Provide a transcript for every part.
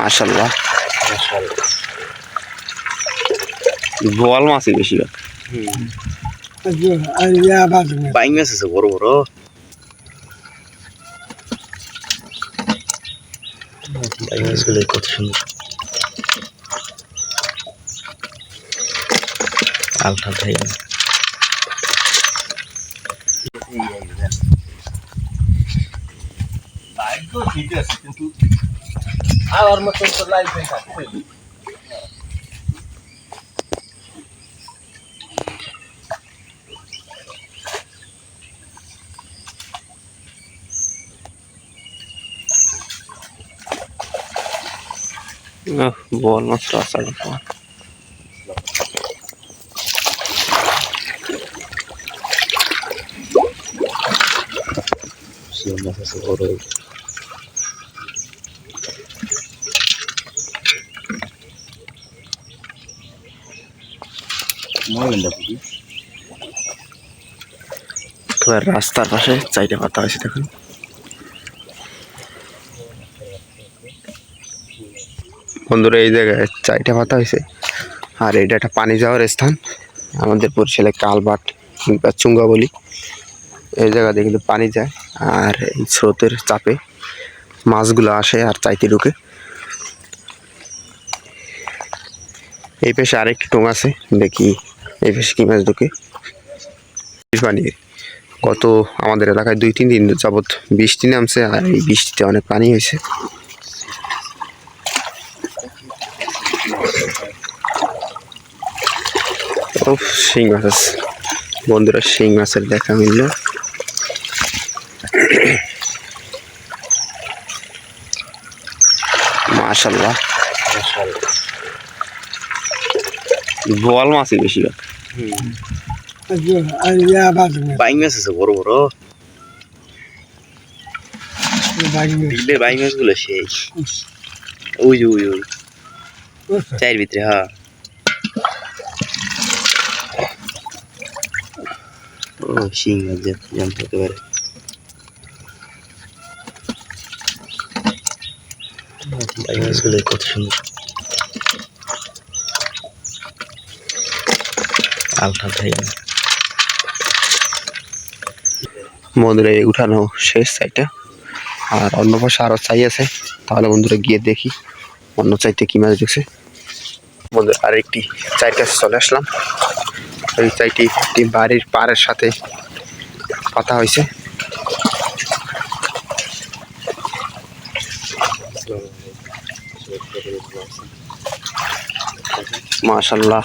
মাশাল্লাহ বোয়াল মাছই বেশিরভাগ। বাইং মাছ আছে বড় বড়। বাইং মাছগুলো কত সুন্দর। আলটা আমার মতন তো আহ, বোয়াল মাছটা আসার পর শিম মাছ আছে বড় মহিলা পুকুর এবার রাস্তার পাশে চাইটা পাতা হয়েছে, দেখুন। বন্ধুরা, এই জায়গায় চাইটা পাতা হয়েছে। আর এটা একটা পানি যাওয়ার স্থান। আমাদের বরিশালে কালবাট কিংবা চুঙ্গা বলি। এই জায়গা দিয়ে কিন্তু পানি যায় আর এই স্রোতের চাপে মাছগুলো আসে আর চাইতে ঢুকে। এই পেশে আরেকটি টোং আছে, দেখি এই পেশে কি মাছ ঢুকে? পানি গত আমাদের এলাকায় দুই তিন দিন যাবৎ বৃষ্টি নামছে আর এই বৃষ্টিতে অনেক পানি হয়েছে। ও শিং মাছ আছে। বন্ধুরা শিং মাছের দেখা মিলল। মাশাল্লাহ বোয়াল মাছই বেশিরভাগ। বাইং মাছ আছে, বড় বড়। বিলে বাইং মাছগুলো সেই ওই যে চায়ের ভিতরে হ্যাঁ। ও, শিং মাছ জানতে পারে। বাইং মাছগুলো কত সুন্দর। খাই বন্ধুরা এই উঠানো শেষ সাইডটা আর অন্য পাশে আরও চাই আছে। তাহলে বন্ধুরা গিয়ে দেখি অন্য চাইতে কি মাছ ঢুকছে বন্ধুরা, আরেকটি চায়ের কাছে চলে আসলাম। এই চাইটি একটি বাড়ির পাড়ের সাথে পাতা হয়েছে। মাশাল্লাহ।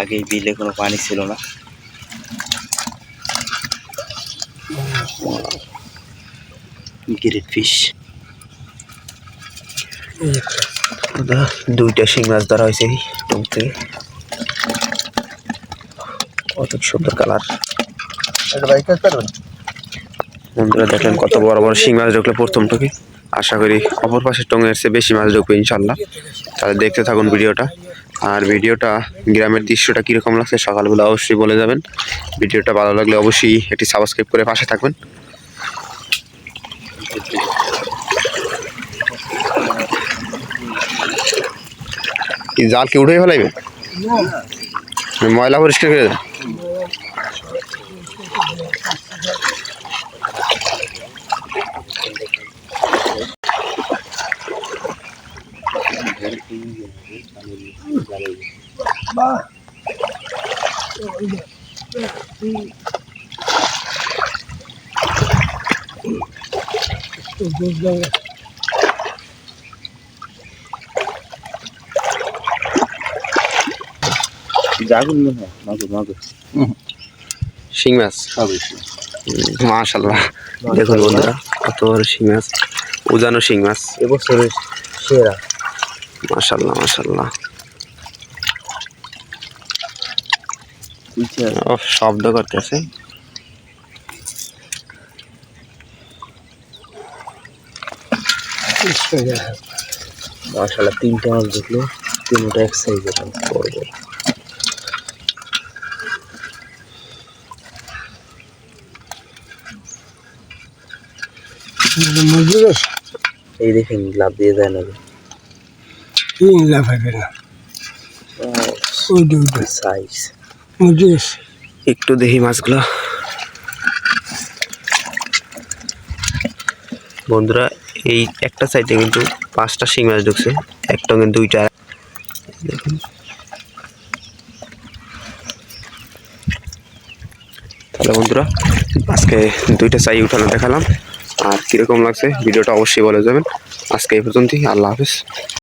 আগে বিলে কোনো পানি ছিল না। Great fish. দুইটা শিং মাছ ধরা হয়েছে টুক থেকে কত সুন্দর কালার। বন্ধুরা দেখলেন কত বড় বড় শিং মাছ ঢুকলো প্রথম টুকে আশা করি অপর পাশে টঙের চেয়ে বেশি মাছ ঢুকবে ইনশাল্লাহ তাহলে দেখতে থাকুন ভিডিওটা। আর ভিডিওটা গ্রামের দৃশ্যটা কীরকম লাগছে সকালবেলা অবশ্যই বলে যাবেন। ভিডিওটা ভালো লাগলে অবশ্যই একটি সাবস্ক্রাইব করে পাশে থাকবেন। কি জাল কি উঠে ফেলাইবে? ময়লা পরিষ্কার করে দেন মাশাল্লাহ দেখুন বন্ধুরা কত বড় শিং মাছ। উজানো শিং মাছ। এবছরের সেরা। মাশাল্লাহ মাশাল্লাহ। ও শব্দ করতেছে। মাশাল্লাহ তিনটা মাছ দেখল তিনটা এক বড় মজুর এই দেখেন লাভ দিয়ে যায় না। লাভ হবে না ওই দুটো সাইজ মজুর একটু দেখি মাছগুলো বন্ধুরা এই একটা সাইডে কিন্তু পাঁচটা শিং মাছ ঢুকছে। একটা কিন্তু দুইটা। দেখুন তাহলে বন্ধুরা আজকে দুইটা চাই উঠানো দেখালাম। আর কীরকম লাগছে ভিডিওটা অবশ্যই বলে যাবেন। আজকে এই পর্যন্তই আল্লাহ হাফিজ।